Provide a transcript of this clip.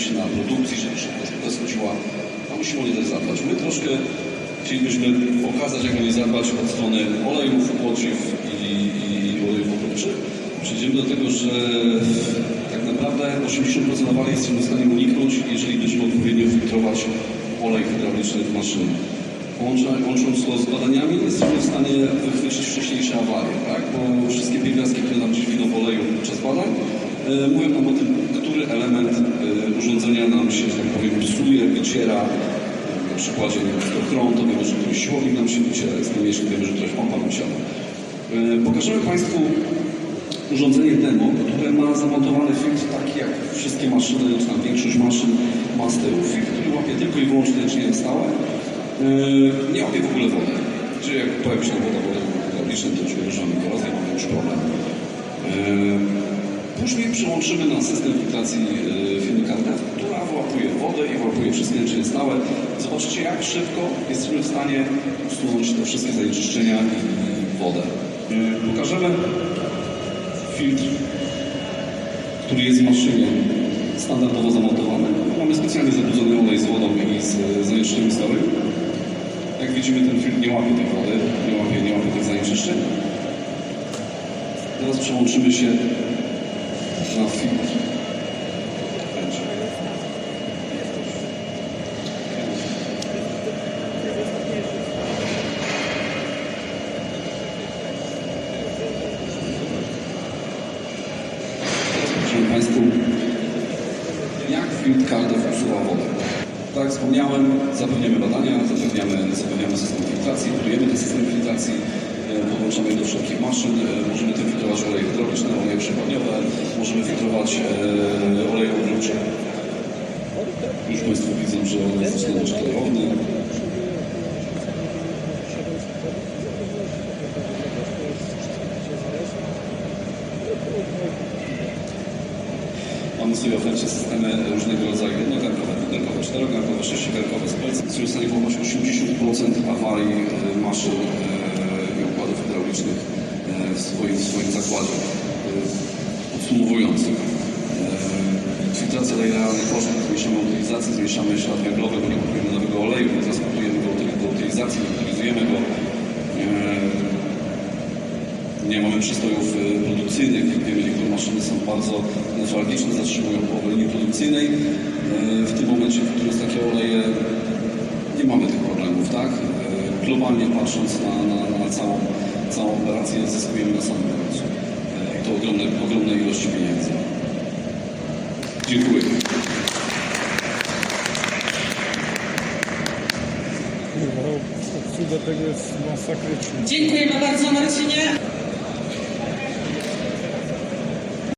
się na produkcji, żeby szybko szybko schodziła, a musimy o nie też zadbać. My troszkę chcielibyśmy pokazać, jak o nie zadbać od strony olejów, płociw i, i olejów oprócznych. Przejdziemy do tego, że tak naprawdę 80% awarii jesteśmy w stanie uniknąć, jeżeli będziemy odpowiednio filtrować olej hydrauliczny w maszynie. Łącząc to z badaniami, jesteśmy w stanie wychwycić wcześniejsze awarie, tak? bo wszystkie pierwiastki, które nam gdzieś widzą w oleju podczas badań, e, mówią nam o tym, który element urządzenia nam się, że tak powiem, psuje, wyciera. Na przykładzie chron, to wiemy, że któryś siłownik nam się wyciera, jest mniejszy, wiemy, że któraś pompa nam. E, Pokażemy Państwu urządzenie demo, które ma zamontowany filtr taki jak wszystkie maszyny, czy tam większość maszyn ma z tyłu. Filtr, który łapie tylko i wyłącznie czynienie stałe. Yy, nie łapie w ogóle wody. Czyli jak pojawi się woda w oleju hydraulicznym, to że mamy korozję, mamy już problem. Yy, Później przełączymy na system filtracji która wyłapuje wodę i wyłapuje wszystkie naczynia stałe. Zobaczycie, jak szybko jesteśmy w stanie usunąć te wszystkie zanieczyszczenia i wodę. Yy, Pokażemy filtr, który jest w maszynie standardowo zamontowany. Mamy specjalnie zabrudzony olej z wodą i z e, zanieczyszczeniami stałymi. Jak widzimy, ten filtr nie łapie tej wody, nie łapie, nie łapie tych zanieczyszczeń. Teraz przełączymy się na filtr. Proszę Państwu, jak filtr Cardew usuwa wodę? Tak jak wspomniałem, zapewniamy badania, zapewniamy, zapewniamy system filtracji, budujemy ten system filtracji, e, podłączamy do wszelkich maszyn, e, możemy tym filtrować oleje hydrauliczne, oleje przekładniowe, możemy filtrować e, oleje obróbcze. Już Państwo widzą, że one zaczynają być klarowne. Mamy w ofercie systemy różnego rodzaju jednogarnkowe, dwugarnkowe, czterogarnkowe, sześciogarnkowe. Z Policji jesteśmy w stanie położyć 80% awarii e, maszyn e, i układów hydraulicznych e, w swoim, w swoim zakładzie. Podsumowując, filtracja daje realny koszt, zmniejszamy utylizację, zmniejszamy ślad węglowy, bo nie kupujemy nowego oleju, nie transportujemy go do utylizacji, nie utylizujemy go. Nie mamy przystojów e, produkcyjnych. Jak wiemy, niektóre maszyny są bardzo newralgiczne, zatrzymują połowę linii produkcyjnej. E, W tym momencie, w którym jest takie oleje, nie mamy tych problemów, tak? E, Globalnie patrząc na, na, na całą, całą operację, zyskujemy na samym końcu. I to ogromne, ogromne ilości pieniędzy. Dziękuję. Masakryczna. Dziękujemy bardzo Marcinie.